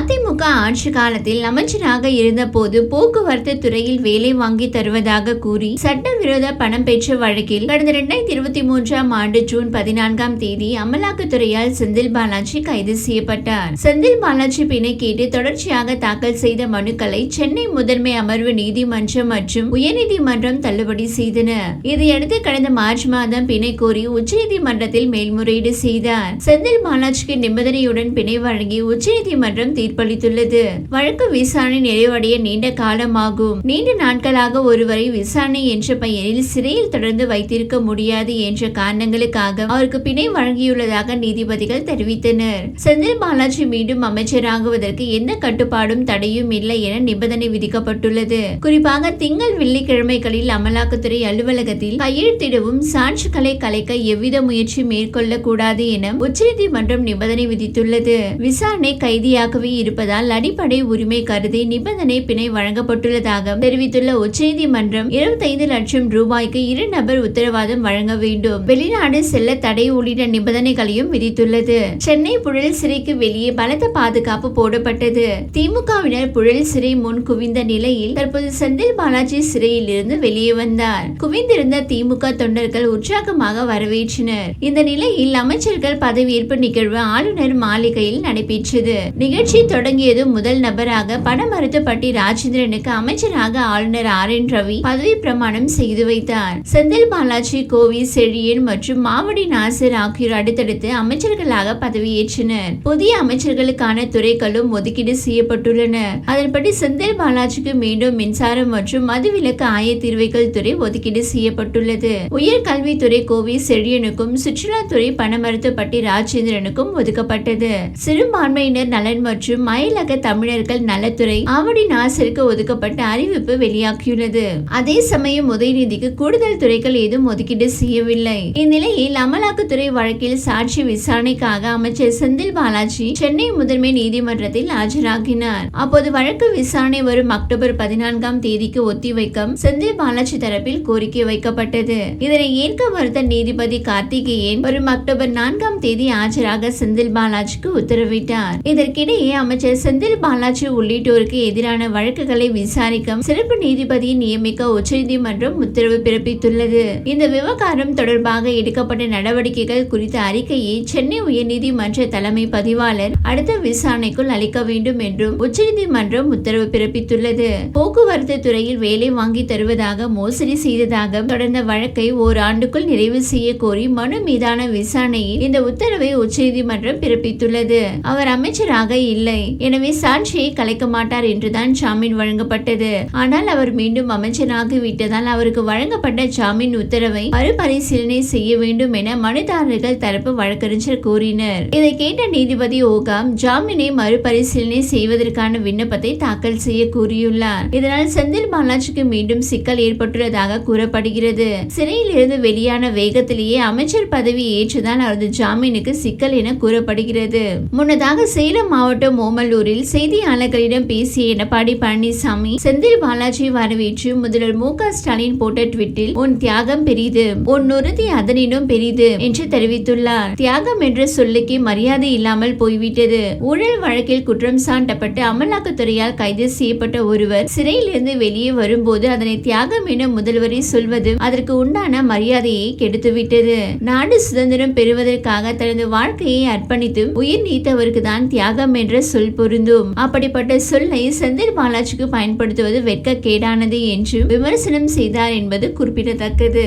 அதிமுக ஆட்சி காலத்தில் அமைச்சராக இருந்தபோது போக்குவரத்து துறையில் வேலை வாங்கி தருவதாக கூறி சட்டவிரோத பணம் பெற்ற வழக்கில் கடந்த இரண்டாயிரத்தி இருபத்தி மூன்றாம் ஆண்டு ஜூன் பதினான்காம் தேதி அமலாக்கத்துறையால் செந்தில் பாலாஜி கைது செய்யப்பட்டார். செந்தில் பாலாஜி பிணை கேட்டு தொடர்ச்சியாக தாக்கல் செய்த மனுக்களை சென்னை முதன்மை அமர்வு நீதிமன்றம் மற்றும் உயர்நீதிமன்றம் தள்ளுபடி செய்தன இதையடுத்து கடந்த மார்ச் மாதம் பிணை கோரி உச்சநீதிமன்றத்தில் மேல்முறையீடு செய்தார். செந்தில் பாலாஜிக்கு நிபந்தனையுடன் பிணை வழங்கி உச்சநீதிமன்றம் தீர்ப்பளித்துள்ளது வழக்கு விசாரணை நிறைவடைய நீண்ட காலமாகும். நீண்ட நாட்களாக ஒருவரை விசாரணை என்ற பெயரில் சிறையில் தொடர்ந்து வைத்திருக்க முடியாது என்ற காரணங்களுக்காக அவருக்கு பிணை வழங்கியுள்ளதாக நீதிபதிகள் தெரிவித்தனர். செந்தில் பாலாஜி மீண்டும் அமைச்சராகுவதற்கு எந்த கட்டுப்பாடும் தடையும் இல்லை என நிபந்தனை விதிக்கப்பட்டுள்ளது. குறிப்பாக திங்கள் வெள்ளிக்கிழமைகளில் அமலாக்கத்துறை அலுவலகத்தில் கையெழுத்திடவும் சாட்சிகளை கலைக்க எவ்வித முயற்சி மேற்கொள்ளக்கூடாது என உச்சநீதிமன்றம் நிபந்தனை விதித்துள்ளது. விசாரணை கைதியாகவே இருப்பதால் அடிப்படை உரிமை கருதி நிபந்தனை பிணை வழங்கப்பட்டுள்ளதாக தெரிவித்துள்ள உச்சநீதிமன்றம் இருபத்தைந்து லட்சம் ரூபாய்க்கு இரு நபர் உத்தரவாதம் வழங்க வேண்டும். வெளிநாடு செல்ல தடை உள்ளிட்ட நிபந்தனைகளையும் விதித்துள்ளது. சென்னை புழல் சிறைக்கு வெளியே பலத்த பாதுகாப்பு போடப்பட்டது. திமுகவினர் புழல் சிறை முன் குவிந்த நிலையில் தற்போது செந்தில் பாலாஜி சிறையில் இருந்து வெளியே வந்தார். குவிந்திருந்த திமுக தொண்டர்கள் உற்சாகமாக வரவேற்றனர். இந்த நிலையில் அமைச்சர்கள் பதவியேற்பு நிகழ்வு ஆளுநர் மாளிகையில் நடைபெற்றது. நிகழ்ச்சி தொடங்கியதும் முதல் நபராக பணமருத்துப்பட்டி ராஜேந்திரனுக்கு அமைச்சராக ஆளுநர் ஆர் என் ரவி பதவி பிரமாணம் செய்து வைத்தார். செந்தில் பாலாஜி கோவி செழியன் மற்றும் மாவடி நாசர் ஆகியோர் அடுத்தடுத்து அமைச்சர்களாக பதவியேற்றனர். புதிய அமைச்சர்களுக்கான துறைகளும் ஒதுக்கீடு செய்யப்பட்டுள்ளன. அதன்படி செந்தில் பாலாஜிக்கு மீண்டும் மின்சாரம் மற்றும் மதுவிலக்கு ஆயத்தீர்வைகள் துறை ஒதுக்கீடு செய்யப்பட்டுள்ளது. உயர்கல்வித்துறை கோவி செழியனுக்கும் சுற்றுலாத்துறை பணமருத்துப்பட்டி ராஜேந்திரனுக்கும் ஒதுக்கப்பட்டது. சிறுபான்மையினர் நலன் மற்றும் மயிலக தமிழர்கள் நலத்துறை ஆவடி நாசருக்கு ஒதுக்கப்பட்ட அறிவிப்பு வெளியாகியுள்ளது. அதே சமயம் உதயநிதிக்கு கூடுதல் துறைகள் ஏதும் ஒதுக்கீடு செய்யவில்லை. இந்நிலையில் அமலாக்கத்துறை வழக்கில் சாட்சி விசாரணைக்காக அமைச்சர் செந்தில் பாலாஜி சென்னை முதன்மை நீதிமன்றத்தில் ஆஜராகினார். அப்போது வழக்கு விசாரணை வரும் அக்டோபர் பதினான்காம் தேதிக்கு ஒத்திவைக்கம் செந்தில் பாலாஜி தரப்பில் கோரிக்கை வைக்கப்பட்டது. இதனை ஏற்க மறுத்த நீதிபதி கார்த்திகேயன் வரும் அக்டோபர் நான்காம் தேதி ஆஜராக செந்தில் பாலாஜிக்கு உத்தரவிட்டார். இதற்கிடையே அமைச்சர் செந்தில் பாலாஜி உள்ளிட்டோருக்கு எதிரான வழக்குகளை விசாரிக்க சிறப்பு நீதிபதியை நியமிக்க உச்சநீதிமன்றம் உத்தரவு பிறப்பித்துள்ளது. இந்த விவகாரம் தொடர்பாக எடுக்கப்பட்ட நடவடிக்கைகள் குறித்த அறிக்கையை சென்னை உயர்நீதிமன்ற தலைமை பதிவாளர் அடுத்த விசாரணைக்குள் அளிக்க வேண்டும் என்றும் உச்சநீதிமன்றம் உத்தரவு பிறப்பித்துள்ளது. போக்குவரத்து துறையில் வேலை வாங்கி தருவதாக மோசடி செய்ததாக தொடர்ந்த வழக்கை ஓராண்டுக்குள் நிறைவு செய்ய கோரி மனு மீதான விசாரணையில் இந்த உத்தரவை உச்சநீதிமன்றம் பிறப்பித்துள்ளது. அவர் அமைச்சராக இல்லை. எனவே சாட்சியை கலைக்க மாட்டார் என்றுதான் ஜாமீன் வழங்கப்பட்டது. ஆனால் அவர் மீண்டும் அமைச்சராகி விட்டதால் அவருக்கு வழங்கப்பட்ட ஜாமீன் உத்தரவை மறுபரிசீலனை செய்ய வேண்டும் என மனுதாரர்கள் தரப்பு வழக்கறிஞர் கூறினர். இதை கேட்ட நீதிபதி ஓகாம் ஜாமீனை மறுபரிசீலனை செய்வதற்கான விண்ணப்பத்தை தாக்கல் செய்ய கூறியுள்ளார். இதனால் செந்தில் பாலாஜிக்கு மீண்டும் சிக்கல் ஏற்பட்டுள்ளதாக கூறப்படுகிறது. சிறையில் இருந்து வெளியான வேகத்திலேயே அமைச்சர் பதவி ஏற்றுதான் அவரது ஜாமீனுக்கு சிக்கல் என கூறப்படுகிறது. முன்னதாக சேலம் மாவட்டம் ஓமலூரில் செய்தியாளர்களிடம் பேசிய எடப்பாடி பழனிசாமி செந்தில் பாலாஜி வரவேற்று முதல்வர் மு. க. ஸ்டாலின் போட்ட ட்விட்டில் உன் தியாகம் பெரிது உன் உறுதி அதனினும் பெரிது என்று தெரிவித்துள்ளார். தியாகம் என்ற சொல்லுக்கு மரியாதை இல்லாமல் போய்விட்டது. ஊழல் வழக்கில் குற்றம் சாட்டப்பட்டு அமலாக்கத்துறையால் கைது செய்யப்பட்ட ஒருவர் சிறையிலிருந்து வெளியே வரும்போது அதனை தியாகம் என முதல்வரை சொல்வது அதற்கு உண்டான மரியாதையை கெடுத்துவிட்டது. நாடு சுதந்திரம் பெறுவதற்காக தனது வாழ்க்கையை அர்ப்பணித்து உயிர் நீத்தவருக்கு தான் தியாகம் என்ற சொல் பொருந்தும். அப்படிப்பட்ட சொல்லை செந்தில் பாலாஜிக்கு பயன்படுத்துவது வெட்கக்கேடானது என்று விமர்சனம் செய்தார் என்பது குறிப்பிடத்தக்கது.